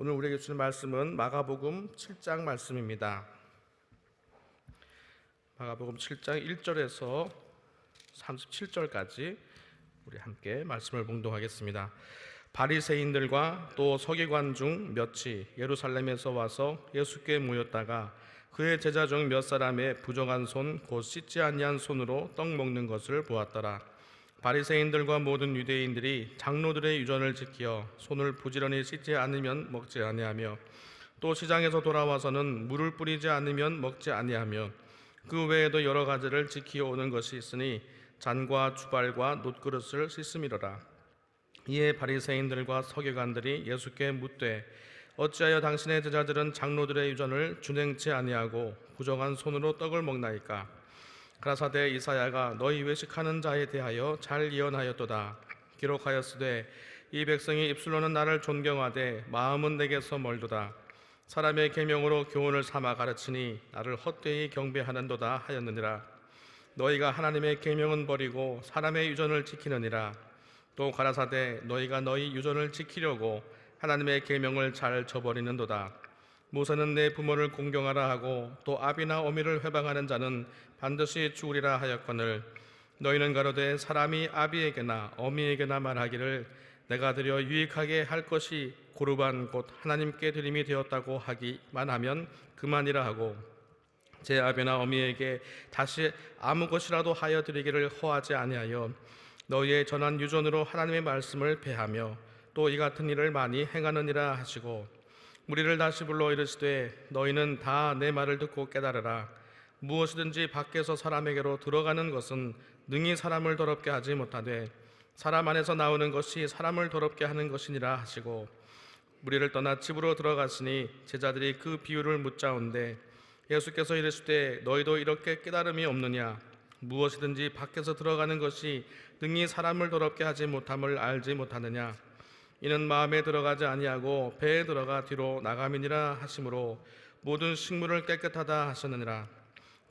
오늘 우리에게 주는 말씀은 마가복음 7장 말씀입니다. 마가복음 7장 1절에서 37절까지 우리 함께 말씀을 봉독하겠습니다. 바리새인들과 또 서기관 중 몇이 예루살렘에서 와서 예수께 모였다가 그의 제자 중 몇 사람의 부정한 손 곧 씻지 아니한 손으로 떡 먹는 것을 보았더라. 바리새인들과 모든 유대인들이 장로들의 유전을 지키어 손을 부지런히 씻지 않으면 먹지 아니하며 또 시장에서 돌아와서는 물을 뿌리지 않으면 먹지 아니하며 그 외에도 여러 가지를 지키어 오는 것이 있으니 잔과 주발과 놋그릇을 씻음이로라. 이에 바리새인들과 서기관들이 예수께 묻되 어찌하여 당신의 제자들은 장로들의 유전을 준행치 아니하고 부정한 손으로 떡을 먹나이까 가라사대 이사야가 너희 외식하는 자에 대하여 잘 예언하였도다. 기록하였으되 이 백성이 입술로는 나를 존경하되 마음은 내게서 멀도다. 사람의 계명으로 교훈을 삼아 가르치니 나를 헛되이 경배하는도다 하였느니라. 너희가 하나님의 계명은 버리고 사람의 유전을 지키느니라. 또 가라사대 너희가 너희 유전을 지키려고 하나님의 계명을 잘 저버리는도다. 모세는 내 부모를 공경하라 하고 또 아비나 어미를 회방하는 자는 반드시 죽으리라 하였거늘 너희는 가로되 사람이 아비에게나 어미에게나 말하기를 내가 드려 유익하게 할 것이 고르반 곧 하나님께 드림이 되었다고 하기만 하면 그만이라 하고 제 아비나 어미에게 다시 아무 것이라도 하여 드리기를 허하지 아니하여 너희의 전한 유전으로 하나님의 말씀을 배하며 또 이 같은 일을 많이 행하느니라 하시고 무리를 다시 불러 이르시되 너희는 다 내 말을 듣고 깨달으라. 무엇이든지 밖에서 사람에게로 들어가는 것은 능히 사람을 더럽게 하지 못하되 사람 안에서 나오는 것이 사람을 더럽게 하는 것이니라 하시고 무리를 떠나 집으로 들어갔으니 제자들이 그 비유를 묻자온데 예수께서 이르시되 너희도 이렇게 깨달음이 없느냐? 무엇이든지 밖에서 들어가는 것이 능히 사람을 더럽게 하지 못함을 알지 못하느냐 이는 마음에 들어가지 아니하고 배에 들어가 뒤로 나감이니라 하심으로 모든 식물을 깨끗하다 하셨느니라.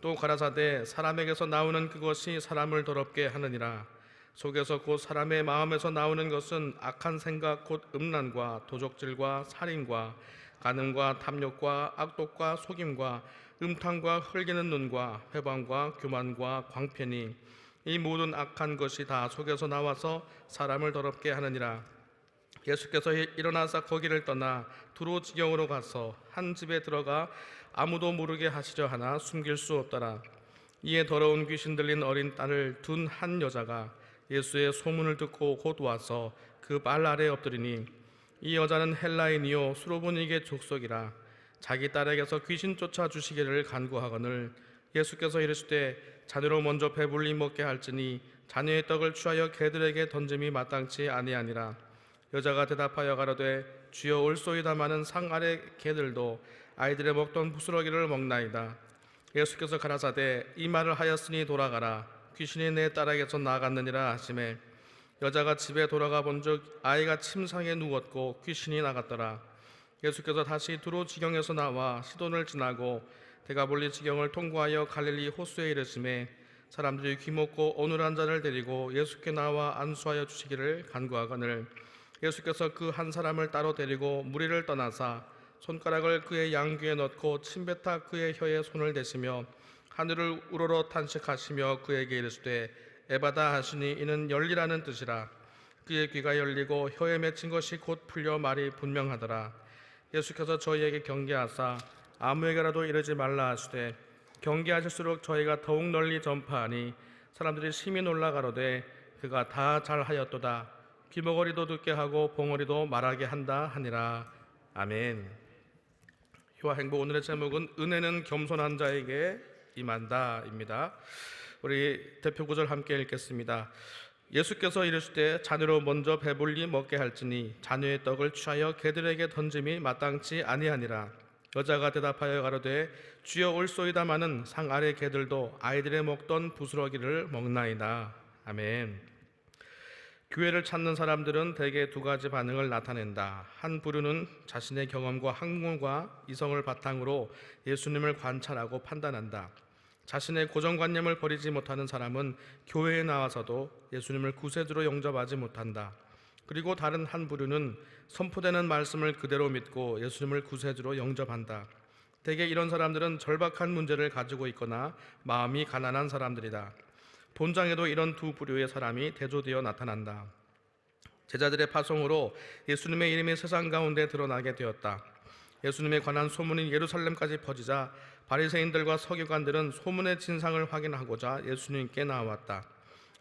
또 가라사대 사람에게서 나오는 그것이 사람을 더럽게 하느니라. 속에서 곧 사람의 마음에서 나오는 것은 악한 생각 곧 음란과 도적질과 살인과 간음과 탐욕과 악독과 속임과 음탕과 흘기는 눈과 회방과 교만과 광편이 이 모든 악한 것이 다 속에서 나와서 사람을 더럽게 하느니라 예수께서 일어나서 거기를 떠나 두로 지경으로 가서 한 집에 들어가 아무도 모르게 하시려 하나 숨길 수 없더라. 이에 더러운 귀신 들린 어린 딸을 둔 한 여자가 예수의 소문을 듣고 곧 와서 그 발 아래 엎드리니 이 여자는 헬라인이요 수로보니게 족속이라 자기 딸에게서 귀신 쫓아 주시기를 간구하거늘 예수께서 이르시되 자녀로 먼저 배불리 먹게 할지니 자녀의 떡을 취하여 개들에게 던짐이 마땅치 아니하니라 여자가 대답하여 가로되 주여 올소이다마는 상 아래 개들도 아이들의 먹던 부스러기를 먹나이다. 예수께서 가라사대 이 말을 하였으니 돌아가라. 귀신이 내 딸에게서 나갔느니라 하심에 여자가 집에 돌아가 본즉 아이가 침상에 누웠고 귀신이 나갔더라. 예수께서 다시 두로 지경에서 나와 시돈을 지나고 대가볼리 지경을 통과하여 갈릴리 호수에 이르심에 사람들이 귀 먹고 어느 한 잔을 데리고 예수께 나와 안수하여 주시기를 간구하거늘 예수께서 그 한 사람을 따로 데리고 무리를 떠나사 손가락을 그의 양귀에 넣고 침뱉어 그의 혀에 손을 대시며 하늘을 우러러 탄식하시며 그에게 이르시되 에바다 하시니 이는 열리라는 뜻이라. 그의 귀가 열리고 혀에 맺힌 것이 곧 풀려 말이 분명하더라. 예수께서 저희에게 경계하사 아무에게라도 이르지 말라 하시되 경계하실수록 저희가 더욱 널리 전파하니 사람들이 심히 놀라 가로되 그가 다 잘하였도다 귀머거리도 듣게 하고 봉어리도 말하게 한다 하니라 아멘. 희와 행복 오늘의 제목은 은혜는 겸손한 자에게 임한다입니다. 우리 대표 구절 함께 읽겠습니다. 예수께서 이르시되 자녀로 먼저 배불리 먹게 할지니 자녀의 떡을 취하여 개들에게 던짐이 마땅치 아니하니라. 여자가 대답하여 가로되 주여 올소이다마는 상 아래 개들도 아이들의 먹던 부스러기를 먹나이다. 아멘. 교회를 찾는 사람들은 대개 두 가지 반응을 나타낸다. 한 부류는 자신의 경험과 학문과 이성을 바탕으로 예수님을 관찰하고 판단한다. 자신의 고정관념을 버리지 못하는 사람은 교회에 나와서도 예수님을 구세주로 영접하지 못한다. 그리고 다른 한 부류는 선포되는 말씀을 그대로 믿고 예수님을 구세주로 영접한다. 대개 이런 사람들은 절박한 문제를 가지고 있거나 마음이 가난한 사람들이다. 본장에도 이런 두 부류의 사람이 대조되어 나타난다. 제자들의 파송으로 예수님의 이름이 세상 가운데 드러나게 되었다. 예수님에 관한 소문이 예루살렘까지 퍼지자 바리새인들과 서기관들은 소문의 진상을 확인하고자 예수님께 나왔다.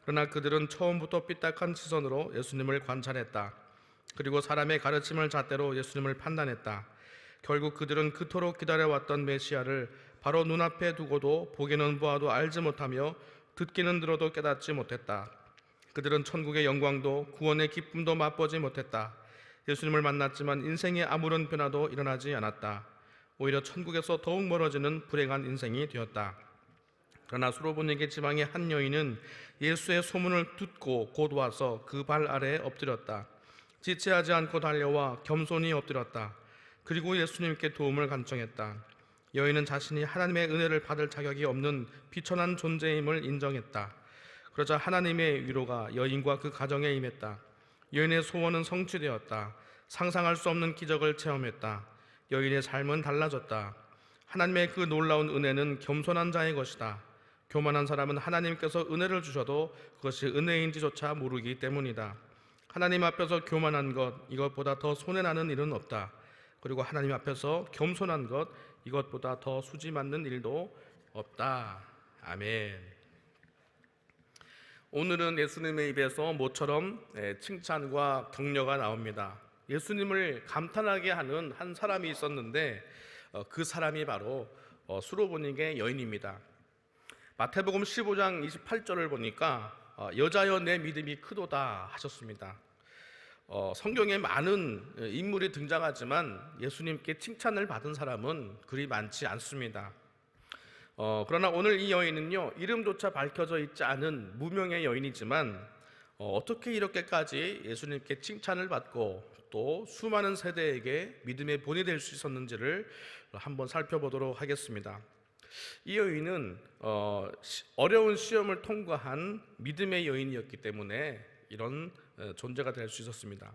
그러나 그들은 처음부터 삐딱한 시선으로 예수님을 관찰했다. 그리고 사람의 가르침을 잣대로 예수님을 판단했다. 결국 그들은 그토록 기다려왔던 메시아를 바로 눈앞에 두고도 보기는 보아도 알지 못하며 듣기는 들어도 깨닫지 못했다. 그들은 천국의 영광도 구원의 기쁨도 맛보지 못했다. 예수님을 만났지만 인생에 아무런 변화도 일어나지 않았다. 오히려 천국에서 더욱 멀어지는 불행한 인생이 되었다. 그러나 수로보니게 지방의 한 여인은 예수의 소문을 듣고 곧 와서 그 발 아래에 엎드렸다. 지체하지 않고 달려와 겸손히 엎드렸다. 그리고 예수님께 도움을 간청했다. 여인은 자신이 하나님의 은혜를 받을 자격이 없는 비천한 존재임을 인정했다. 그러자 하나님의 위로가 여인과 그 가정에 임했다. 여인의 소원은 성취되었다. 상상할 수 없는 기적을 체험했다. 여인의 삶은 달라졌다. 하나님의 그 놀라운 은혜는 겸손한 자의 것이다. 교만한 사람은 하나님께서 은혜를 주셔도 그것이 은혜인지조차 모르기 때문이다. 하나님 앞에서 교만한 것 이것보다 더 손해나는 일은 없다. 그리고 하나님 앞에서 겸손한 것 이것보다 더 수지 맞는 일도 없다. 아멘. 오늘은 예수님의 입에서 모처럼 예, 칭찬과 격려가 나옵니다. 예수님을 감탄하게 하는 한 사람이 있었는데 어, 그 사람이 바로 어, 수로보닉의 여인입니다. 마태복음 15장 28절을 보니까 어, 여자여 내 믿음이 크도다 하셨습니다. 어, 성경에 많은 인물이 등장하지만 예수님께 칭찬을 받은 사람은 그리 많지 않습니다. 어, 그러나 오늘 이 여인은요 이름조차 밝혀져 있지 않은 무명의 여인이지만 어, 떻게 이렇게까지 예수님께 칭찬을 받고 또 수많은 세대에게 믿음의 본이 될 수 있었는지를 한번 살펴보도록 하겠습니다. 이 여인은 어, 시- 어려운 시험을 통과한 믿음의 여인이었기 때문에 이런 어, 존재가 될 수 있었습니다.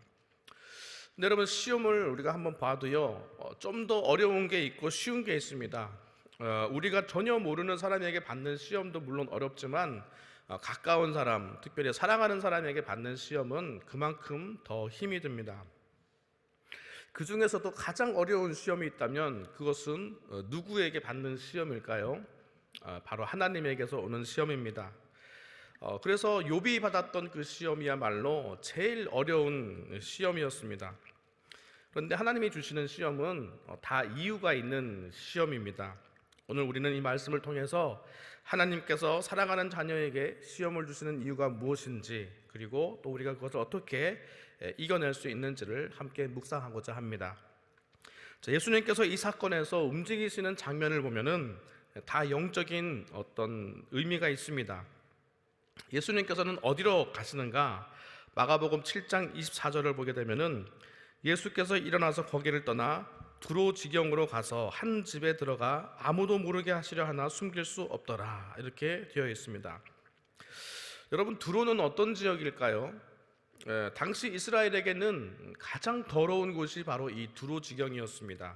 근데 여러분 시험을 우리가 한번 봐도요 좀 더 어려운 게 있고 쉬운 게 있습니다. 어, 우리가 전혀 모르는 사람에게 받는 시험도 물론 어렵지만 어, 가까운 사람, 특별히 사랑하는 사람에게 받는 시험은 그만큼 더 힘이 듭니다. 그 중에서도 가장 어려운 시험이 있다면 그것은 어, 누구에게 받는 시험일까요? 아, 바로 하나님에게서 오는 시험입니다. 어, 그래서 욥이 받았던 그 시험이야말로 제일 어려운 시험이었습니다. 그런데 하나님이 주시는 시험은 어, 다 이유가 있는 시험입니다. 오늘 우리는 이 말씀을 통해서 하나님께서 사랑하는 자녀에게 시험을 주시는 이유가 무엇인지 그리고 또 우리가 그것을 어떻게 에, 이겨낼 수 있는지를 함께 묵상하고자 합니다. 자, 예수님께서 이 사건에서 움직이시는 장면을 보면은 다 영적인 어떤 의미가 있습니다. 예수님께서는 어디로 가시는가? 마가복음 7장 24절을 보게 되면은 예수께서 일어나서 거기를 떠나 두로 지경으로 가서 한 집에 들어가 아무도 모르게 하시려 하나 숨길 수 없더라 이렇게 되어 있습니다. 여러분 두로는 어떤 지역일까요? 에, 당시 이스라엘에게는 가장 더러운 곳이 바로 이 두로 지경이었습니다.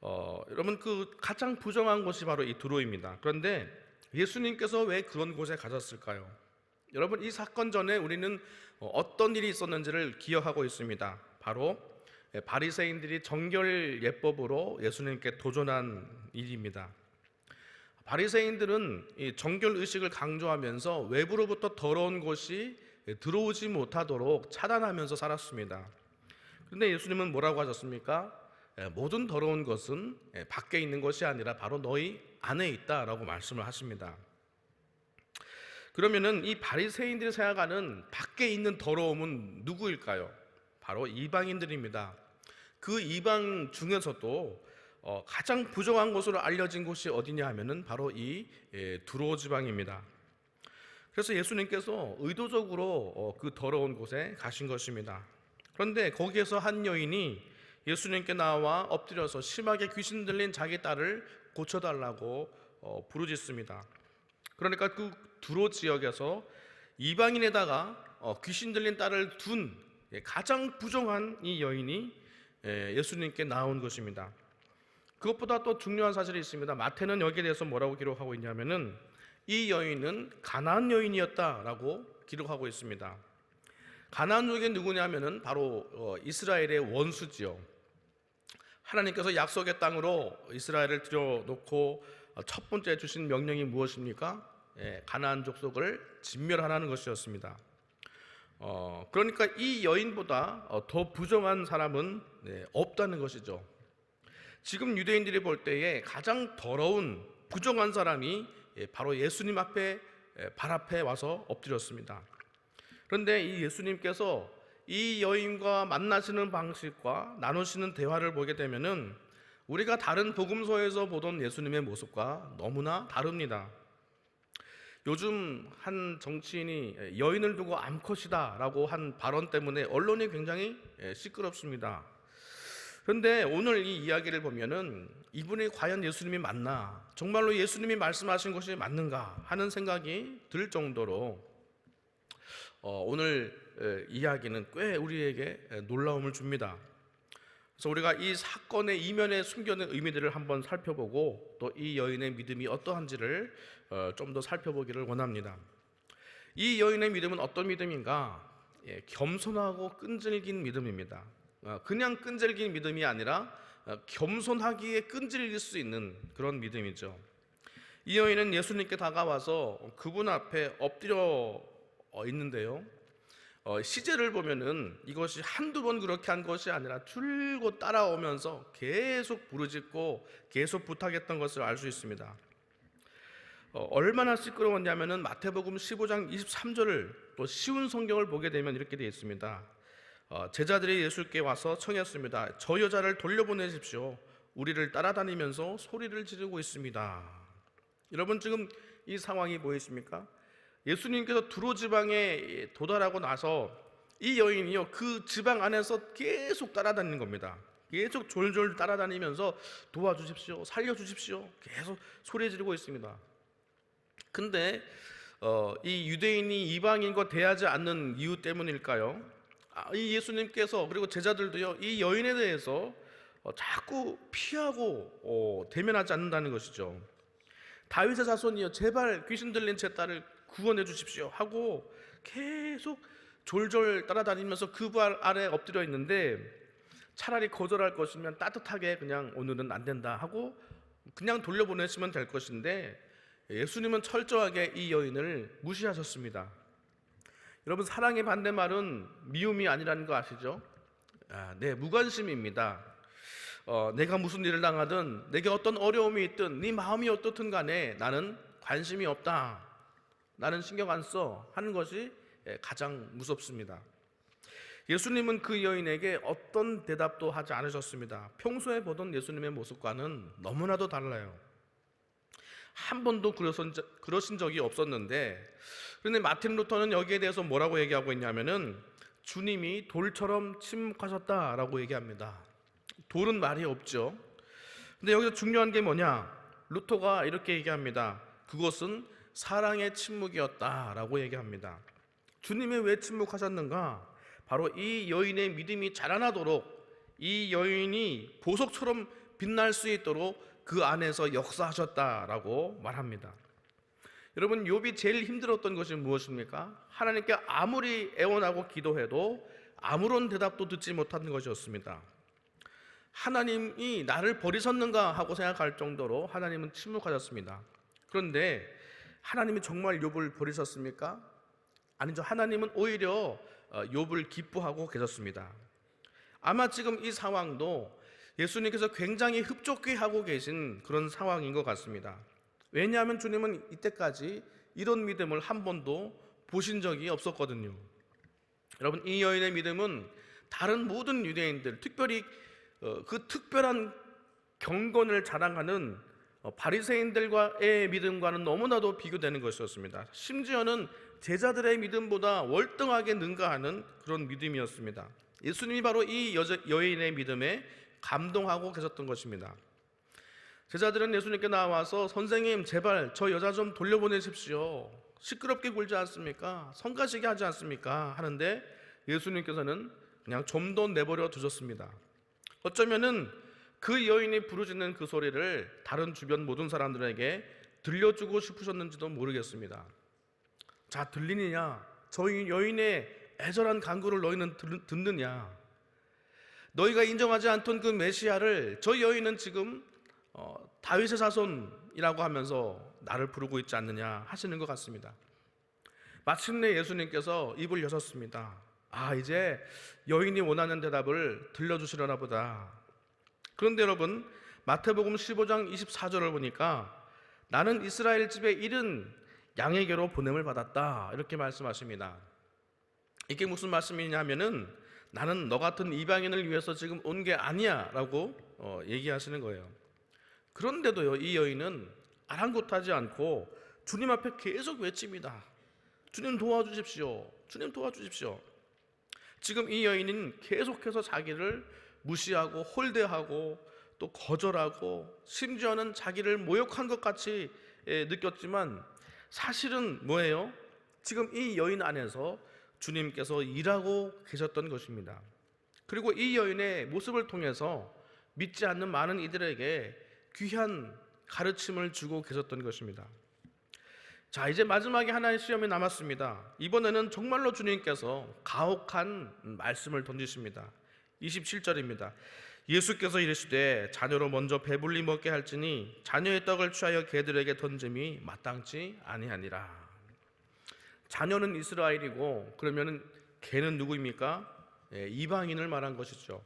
어, 여러분 그 가장 부정한 곳이 바로 이 두로입니다. 그런데 예수님께서 왜 그런 곳에 가셨을까요? 여러분 이 사건 전에 우리는 어, 어떤 일이 있었는지를 기억하고 있습니다. 바로 예, 바리새인들이 정결 예법으로 예수님께 도전한 일입니다. 바리새인들은 이 정결 의식을 강조하면서 외부로부터 더러운 것이 들어오지 못하도록 차단하면서 살았습니다. 그런데 예수님은 뭐라고 하셨습니까? 예, 모든 더러운 것은 예, 밖에 있는 것이 아니라 바로 너희 안에 있다라고 말씀을 하십니다. 그러면은 이 바리새인들이 생각하는 밖에 있는 더러움은 누구일까요? 바로 이방인들입니다. 그 이방 중에서도 어, 가장 부정한 것으로 알려진 곳이 어디냐 하면은 바로 이 예, 두로 지방입니다. 그래서 예수님께서 의도적으로 어, 그 더러운 곳에 가신 것입니다. 그런데 거기에서 한 여인이 예수님께 나와 엎드려서 심하게 귀신 들린 자기 딸을 고쳐달라고 어, 부르짖습니다. 그러니까 그 두로 지역에서 이방인에다가 어, 귀신 들린 딸을 둔 예, 가장 부정한 이 여인이 예, 예수님께 나온 것입니다. 그것보다 또 중요한 사실이 있습니다. 마태는 여기에 대해서 뭐라고 기록하고 있냐면은 이 여인은 가나안 여인이었다라고 기록하고 있습니다. 가나안 족이 누구냐면은 바로 어, 이스라엘의 원수지요. 하나님께서 약속의 땅으로 이스라엘을 들여놓고 어, 첫 번째 주신 명령이 무엇입니까? 예, 가나안 족속을 진멸하라는 것이었습니다. 어, 그러니까 이 여인보다 어, 더 부정한 사람은 네, 없다는 것이죠. 지금 유대인들이 볼 때에 가장 더러운 부정한 사람이 예, 바로 예수님 앞에 예, 발 앞에 와서 엎드렸습니다. 그런데 이 예수님께서 이 여인과 만나시는 방식과 나누시는 대화를 보게 되면은 우리가 다른 복음서에서 보던 예수님의 모습과 너무나 다릅니다. 요즘 한 정치인이 여인을 두고 암컷이다라고 한 발언 때문에 언론이 굉장히 예, 시끄럽습니다. 그런데 오늘 이 이야기를 보면은 이분이 과연 예수님이 맞나, 정말로 예수님이 말씀하신 것이 맞는가 하는 생각이 들 정도로 어, 오늘 에, 이야기는 꽤 우리에게 에, 놀라움을 줍니다. 그래서 우리가 이 사건의 이면에 숨겨진 의미들을 한번 살펴보고 또 이 여인의 믿음이 어떠한지를 어, 좀더 살펴보기를 원합니다. 이 여인의 믿음은 어떤 믿음인가? 예, 겸손하고 끈질긴 믿음입니다. 어, 그냥 끈질긴 믿음이 아니라 어, 겸손하기에 끈질길 수 있는 그런 믿음이죠. 이 여인은 예수님께 다가와서 그분 앞에 엎드려 어, 있는데요. 어, 시제를 보면은 이것이 한두 번 그렇게 한 것이 아니라 줄곧 따라오면서 계속 부르짖고 계속 부탁했던 것을 알 수 있습니다. 어, 얼마나 시끄러웠냐면은 마태복음 15장 23절을 또 쉬운 성경을 보게 되면 이렇게 되어 있습니다. 어, 제자들이 예수께 와서 청했습니다. 저 여자를 돌려보내십시오. 우리를 따라다니면서 소리를 지르고 있습니다. 여러분 지금 이 상황이 보이십니까? 예수님께서 두로 지방에 도달하고 나서 이 여인이요 그 지방 안에서 계속 따라다니는 겁니다. 계속 졸졸 따라다니면서 도와주십시오, 살려주십시오. 계속 소리 지르고 있습니다. 근데 어, 이 유대인이 이방인과 대하지 않는 이유 때문일까요? 아, 이 예수님께서 그리고 제자들도요 이 여인에 대해서 어, 자꾸 피하고 어, 대면하지 않는다는 것이죠. 다윗의 자손이요 제발 귀신 들린 제 딸을 구원해 주십시오 하고 계속 졸졸 따라다니면서 그 발 아래 엎드려 있는데 차라리 거절할 것이면 따뜻하게 그냥 오늘은 안 된다 하고 그냥 돌려보내시면 될 것인데 예수님은 철저하게 이 여인을 무시하셨습니다. 여러분 사랑의 반대말은 미움이 아니라는 거 아시죠? 아, 네 무관심입니다. 어, 내가 무슨 일을 당하든 내게 어떤 어려움이 있든 네 마음이 어떻든 간에 나는 관심이 없다. 나는 신경 안 써. 하는 것이 예, 가장 무섭습니다. 예수님은 그 여인에게 어떤 대답도 하지 않으셨습니다. 평소에 보던 예수님의 모습과는 너무나도 달라요. 한 번도 그러신, 적이 없었는데, 그런데 마틴 루터는 여기에 대해서 뭐라고 얘기하고 있냐면은 주님이 돌처럼 침묵하셨다라고 얘기합니다. 돌은 말이 없죠. 근데 여기서 중요한 게 뭐냐? 루터가 이렇게 얘기합니다. 그것은 사랑의 침묵이었다라고 얘기합니다. 주님이 왜 침묵하셨는가? 바로 이 여인의 믿음이 자라나도록 이 여인이 보석처럼 빛날 수 있도록 그 안에서 역사하셨다라고 말합니다. 여러분 욥이 제일 힘들었던 것이 무엇입니까? 하나님께 아무리 애원하고 기도해도 아무런 대답도 듣지 못하는 것이었습니다. 하나님이 나를 버리셨는가 하고 생각할 정도로 하나님은 침묵하셨습니다. 그런데 하나님이 정말 욥을 버리셨습니까? 아니죠. 하나님은 오히려 어, 욥을 기뻐하고 계셨습니다. 아마 지금 이 상황도 예수님께서 굉장히 흡족해 하고 계신 그런 상황인 것 같습니다. 왜냐하면 주님은 이때까지 이런 믿음을 한 번도 보신 적이 없었거든요. 여러분 이 여인의 믿음은 다른 모든 유대인들, 특별히 어, 그 특별한 경건을 자랑하는 어, 바리새인들과의 믿음과는 너무나도 비교되는 것이었습니다. 심지어는 제자들의 믿음보다 월등하게 능가하는 그런 믿음이었습니다. 예수님이 바로 이 여자, 여인의 믿음에 감동하고 계셨던 것입니다. 제자들은 예수님께 나와서 선생님 제발 저 여자 좀 돌려보내십시오. 시끄럽게 굴지 않습니까? 성가시게 하지 않습니까? 하는데 예수님께서는 그냥 좀 더 내버려 두셨습니다. 어쩌면은 그 여인이 부르짖는 그 소리를 다른 주변 모든 사람들에게 들려주고 싶으셨는지도 모르겠습니다. 자, 들리느냐? 저 여인의 애절한 간구를 너희는 들- 듣느냐? 너희가 인정하지 않던 그 메시아를 저 여인은 지금 어, 다윗의 자손이라고 하면서 나를 부르고 있지 않느냐 하시는 것 같습니다. 마침내 예수님께서 입을 여셨습니다. 아, 이제 여인이 원하는 대답을 들려주시려나 보다. 그런데 여러분, 마태복음 15장 24절을 보니까 나는 이스라엘 집에 이른 양에게로 보냄을 받았다. 이렇게 말씀하십니다. 이게 무슨 말씀이냐면은 나는 너 같은 이방인을 위해서 지금 온 게 아니야라고 어, 얘기하시는 거예요. 그런데도요, 이 여인은 아랑곳하지 않고 주님 앞에 계속 외칩니다. 주님 도와주십시오. 주님 도와주십시오. 지금 이 여인은 계속해서 자기를 무시하고 홀대하고 또 거절하고 심지어는 자기를 모욕한 것 같이 예, 느꼈지만 사실은 뭐예요? 지금 이 여인 안에서 주님께서 일하고 계셨던 것입니다. 그리고 이 여인의 모습을 통해서 믿지 않는 많은 이들에게 귀한 가르침을 주고 계셨던 것입니다. 자, 이제 마지막에 하나의 시험이 남았습니다. 이번에는 정말로 주님께서 가혹한 말씀을 던지십니다. 27절입니다. 예수께서 이르시되 자녀로 먼저 배불리 먹게 할지니 자녀의 떡을 취하여 개들에게 던짐이 마땅치 아니하니라. 자녀는 이스라엘이고 그러면은 개는 누구입니까? 예, 이방인을 말한 것이죠.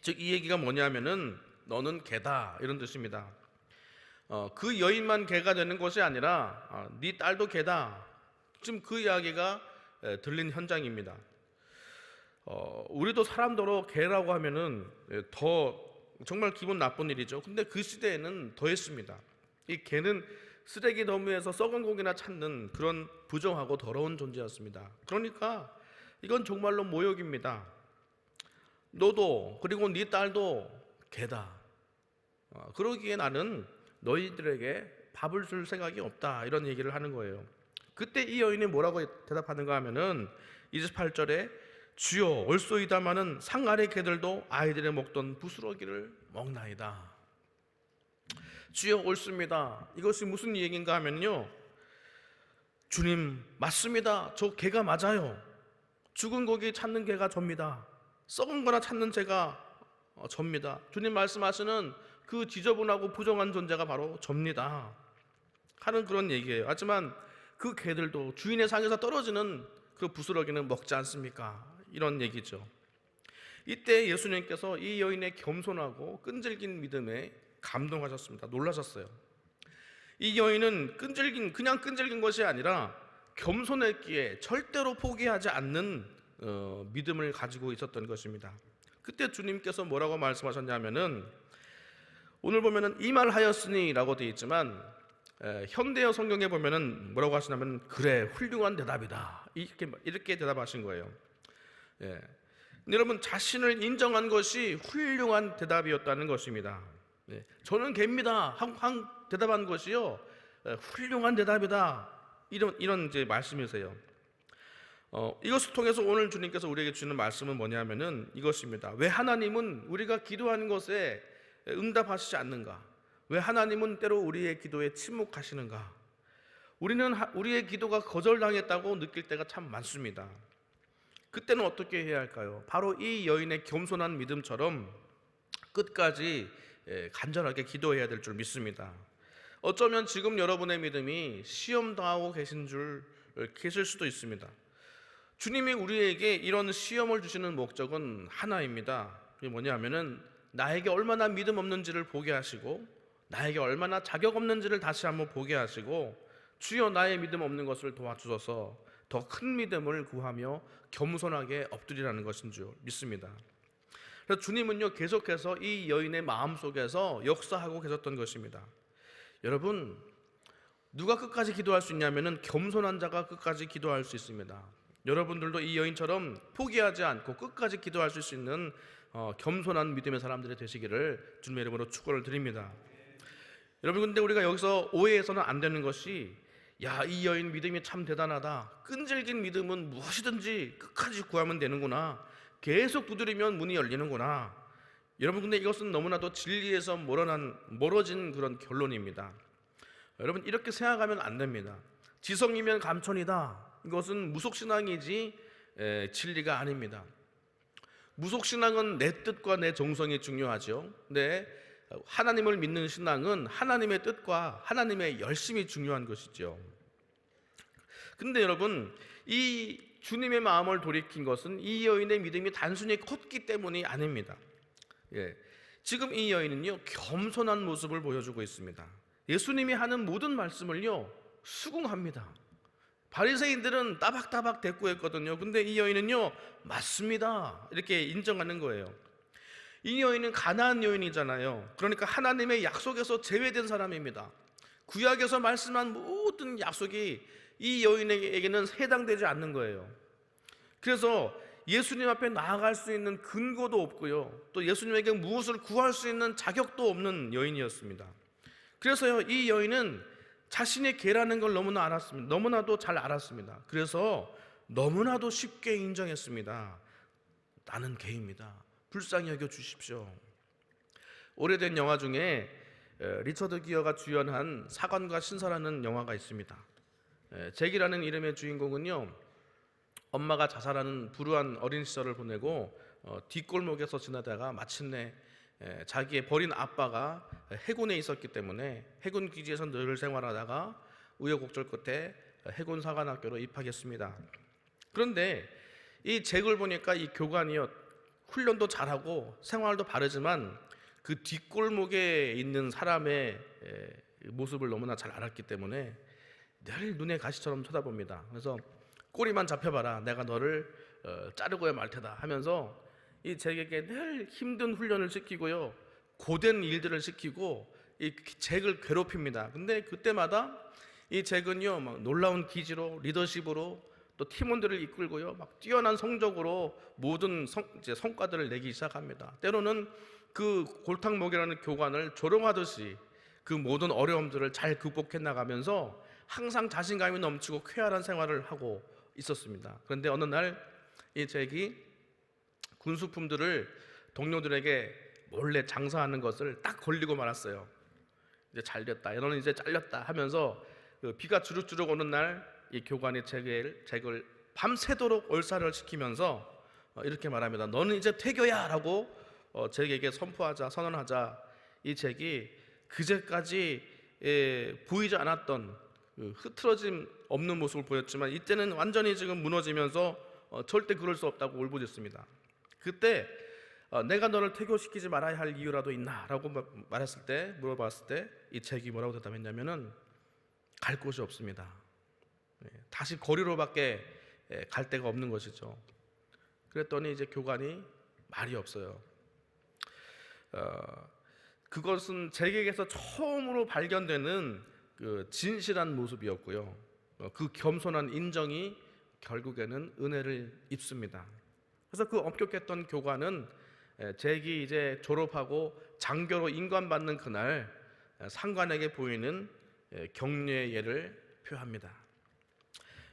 즉 이 얘기가 뭐냐면은 너는 개다 이런 뜻입니다. 어, 그 여인만 개가 되는 것이 아니라 어, 네 딸도 개다. 지금 그 이야기가 에, 들린 현장입니다. 어, 우리도 사람더러 개라고 하면은 예, 더 정말 기분 나쁜 일이죠. 근데 그 시대에는 더했습니다. 이 개는 쓰레기 더미에서 썩은 고기나 찾는 그런 부정하고 더러운 존재였습니다. 그러니까 이건 정말로 모욕입니다. 너도 그리고 네 딸도 개다. 어, 그러기에 나는 너희들에게 밥을 줄 생각이 없다. 이런 얘기를 하는 거예요. 그때 이 여인이 뭐라고 대답하는가 하면은 28절에 주여 올소이다마는 상 아래 개들도 아이들의 먹던 부스러기를 먹나이다. 주여 옳습니다. 이것이 무슨 얘기인가 하면요. 주님 맞습니다. 저 개가 맞아요. 죽은 고기 찾는 개가 접니다. 썩은 거나 찾는 제가 어, 접니다. 주님 말씀하시는 그 지저분하고 부정한 존재가 바로 접니다. 하는 그런 얘기예요. 하지만 그 개들도 주인의 상에서 떨어지는 그 부스러기는 먹지 않습니까? 이런 얘기죠. 이때 예수님께서 이 여인의 겸손하고 끈질긴 믿음에 감동하셨습니다. 놀라셨어요. 이 여인은 끈질긴 그냥 끈질긴 것이 아니라 겸손했기에 절대로 포기하지 않는 어, 믿음을 가지고 있었던 것입니다. 그때 주님께서 뭐라고 말씀하셨냐면은 오늘 보면은 이 말 하였으니라고 되어 있지만 에, 현대어 성경에 보면은 뭐라고 하시냐면 그래 훌륭한 대답이다 이렇게 이렇게 대답하신 거예요. 예. 여러분 자신을 인정한 것이 훌륭한 대답이었다는 것입니다. 예. 저는 개입니다. 한, 한 대답한 것이요 에, 훌륭한 대답이다 이런 이런 이제 말씀이세요. 어, 이것을 통해서 오늘 주님께서 우리에게 주는 말씀은 뭐냐면은 이것입니다. 왜 하나님은 우리가 기도하는 것에 응답하시지 않는가? 왜 하나님은 때로 우리의 기도에 침묵하시는가? 우리는 하- 우리의 기도가 거절당했다고 느낄 때가 참 많습니다. 그때는 어떻게 해야 할까요? 바로 이 여인의 겸손한 믿음처럼 끝까지 예, 간절하게 기도해야 될 줄 믿습니다. 어쩌면 지금 여러분의 믿음이 시험 당하고 계신 줄 계실 수도 있습니다. 주님이 우리에게 이런 시험을 주시는 목적은 하나입니다. 그게 뭐냐면은 나에게 얼마나 믿음 없는지를 보게 하시고 나에게 얼마나 자격 없는지를 다시 한번 보게 하시고 주여 나의 믿음 없는 것을 도와주셔서 더 큰 믿음을 구하며 겸손하게 엎드리라는 것인 줄 믿습니다. 그래서 주님은요 계속해서 이 여인의 마음 속에서 역사하고 계셨던 것입니다. 여러분 누가 끝까지 기도할 수 있냐면은 겸손한 자가 끝까지 기도할 수 있습니다. 여러분들도 이 여인처럼 포기하지 않고 끝까지 기도할 수 있는 어, 겸손한 믿음의 사람들이 되시기를 주님의 이름으로 축원을 드립니다. 여러분 근데 우리가 여기서 오해해서는 안 되는 것이 야 이 여인 믿음이 참 대단하다. 끈질긴 믿음은 무엇이든지 끝까지 구하면 되는구나. 계속 두드리면 문이 열리는구나. 여러분 근데 이것은 너무나도 진리에서 멀어난 멀어진 그런 결론입니다. 여러분 이렇게 생각하면 안 됩니다. 지성이면 감천이다. 이것은 무속 신앙이지 에, 진리가 아닙니다. 무속 신앙은 내 뜻과 내 정성이 중요하죠. 근데 하나님을 믿는 신앙은 하나님의 뜻과 하나님의 열심이 중요한 것이죠. 근데 여러분 이 주님의 마음을 돌이킨 것은 이 여인의 믿음이 단순히 컸기 때문이 아닙니다. 예. 지금 이 여인은요 겸손한 모습을 보여주고 있습니다. 예수님이 하는 모든 말씀을요 수긍합니다. 바리새인들은 따박따박 대꾸했거든요. 근데 이 여인은요 맞습니다 이렇게 인정하는 거예요. 이 여인은 가나안 여인이잖아요. 그러니까 하나님의 약속에서 제외된 사람입니다. 구약에서 말씀한 모든 약속이 이 여인에게는 해당되지 않는 거예요. 그래서 예수님 앞에 나아갈 수 있는 근거도 없고요. 또 예수님에게 무엇을 구할 수 있는 자격도 없는 여인이었습니다. 그래서요, 이 여인은 자신이 개라는 걸 너무나 알았습니다. 너무나도 잘 알았습니다. 그래서 너무나도 쉽게 인정했습니다. 나는 개입니다. 불쌍히 여겨 주십시오. 오래된 영화 중에 에, 리처드 기어가 주연한 사관과 신사라는 영화가 있습니다. 에, 잭이라는 이름의 주인공은요, 엄마가 자살하는 불우한 어린 시절을 보내고 어, 뒷골목에서 지나다가 마침내 에, 자기의 버린 아빠가 해군에 있었기 때문에 해군 기지에서 늘 생활하다가 우여곡절 끝에 해군 사관학교로 입학했습니다. 그런데 이 잭을 보니까 이 교관이요 훈련도 잘하고 생활도 바르지만 그 뒷골목에 있는 사람의 에, 모습을 너무나 잘 알았기 때문에 늘 눈에 가시처럼 쳐다봅니다. 그래서 꼬리만 잡혀봐라. 내가 너를 어, 자르고야 말 테다 하면서 이 잭에게 늘 힘든 훈련을 시키고요. 고된 일들을 시키고 이 잭을 괴롭힙니다. 근데 그때마다 이 잭은요, 막 놀라운 기지로 리더십으로 또 팀원들을 이끌고요, 막 뛰어난 성적으로 모든 성, 이제 성과들을 내기 시작합니다. 때로는 그 골탕목이라는 교관을 조롱하듯이 그 모든 어려움들을 잘 극복해 나가면서 항상 자신감이 넘치고 쾌활한 생활을 하고 있었습니다. 그런데 어느 날 이 잭이 군수품들을 동료들에게 몰래 장사하는 것을 딱 걸리고 말았어요. 이제 잘 됐다. 너는 이제 잘렸다 하면서 그 비가 주룩주룩 오는 날 이 교관이 잭을, 잭을 밤새도록 얼사를 시키면서 어, 이렇게 말합니다. 너는 이제 퇴교야 라고 어, 잭에게 선포하자 선언하자 이 잭이 그제까지 예, 보이지 않았던 그 흐트러짐 없는 모습을 보였지만 이때는 완전히 지금 무너지면서 어, 절대 그럴 수 없다고 울부짖습니다. 그때 어, 내가 너를 퇴교시키지 말아야 할 이유라도 있나 라고 마- 말했을 때 물어봤을 때 이 책이 뭐라고 대답했냐면은 갈 곳이 없습니다. 예, 다시 거리로밖에 예, 갈 데가 없는 것이죠. 그랬더니 이제 교관이 말이 없어요. 어, 그것은 제게에서 처음으로 발견되는 그 진실한 모습이었고요. 어, 그 겸손한 인정이 결국에는 은혜를 입습니다. 그래서 그 엄격했던 교관은 에, 잭이 이제 졸업하고 장교로 인관받는 그날 에, 상관에게 보이는 에, 격려의 예를 표합니다.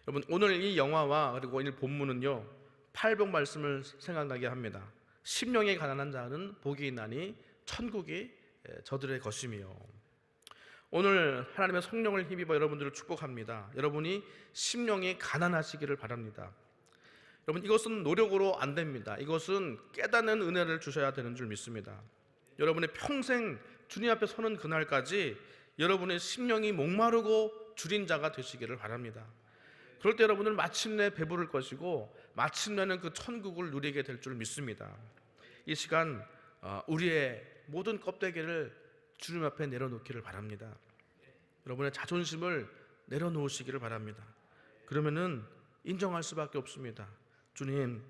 여러분 오늘 이 영화와 그리고 이 본문은요 팔복 말씀을 생각나게 합니다. 심령이 가난한 자는 복이 있나니 천국이 에, 저들의 것이며 오늘 하나님의 성령을 힘입어 여러분들을 축복합니다. 여러분이 심령이 가난하시기를 바랍니다. 여러분 이것은 노력으로 안 됩니다. 이것은 깨닫는 은혜를 주셔야 되는 줄 믿습니다. 여러분의 평생 주님 앞에 서는 그날까지 여러분의 심령이 목마르고 줄인 자가 되시기를 바랍니다. 그럴 때 여러분은 마침내 배부를 것이고 마침내는 그 천국을 누리게 될 줄 믿습니다. 이 시간 어, 우리의 모든 껍데기를 주님 앞에 내려놓기를 바랍니다. 여러분의 자존심을 내려놓으시기를 바랍니다. 그러면은 인정할 수밖에 없습니다. 주님,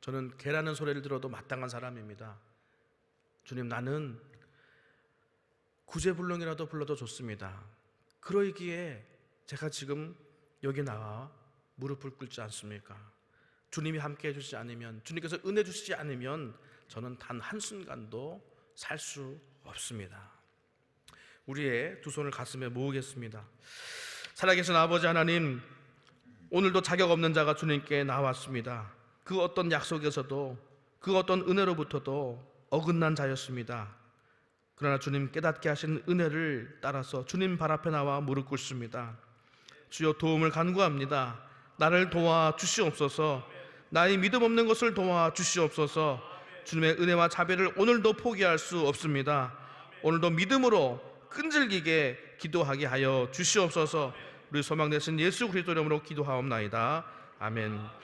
저는 개라는 소리를 들어도 마땅한 사람입니다. 주님, 나는 구제불능이라도 불러도 좋습니다. 그러기에 제가 지금 여기 나와 무릎을 꿇지 않습니까? 주님이 함께 해주시지 않으면, 주님께서 은혜 주시지 않으면 저는 단 한순간도 살 수 없습니다. 우리의 두 손을 가슴에 모으겠습니다. 살아계신 아버지 하나님, 오늘도 자격 없는 자가 주님께 나왔습니다. 그 어떤 약속에서도 그 어떤 은혜로부터도 어긋난 자였습니다. 그러나 주님 깨닫게 하신 은혜를 따라서 주님 발 앞에 나와 무릎 꿇습니다. 주여 도움을 간구합니다. 나를 도와 주시옵소서. 나의 믿음 없는 것을 도와 주시옵소서. 주님의 은혜와 자비를 오늘도 포기할 수 없습니다. 오늘도 믿음으로 끈질기게 기도하게 하여 주시옵소서. 우리 소망 되신 예수 그리스도 이름으로 기도하옵나이다. 아멘.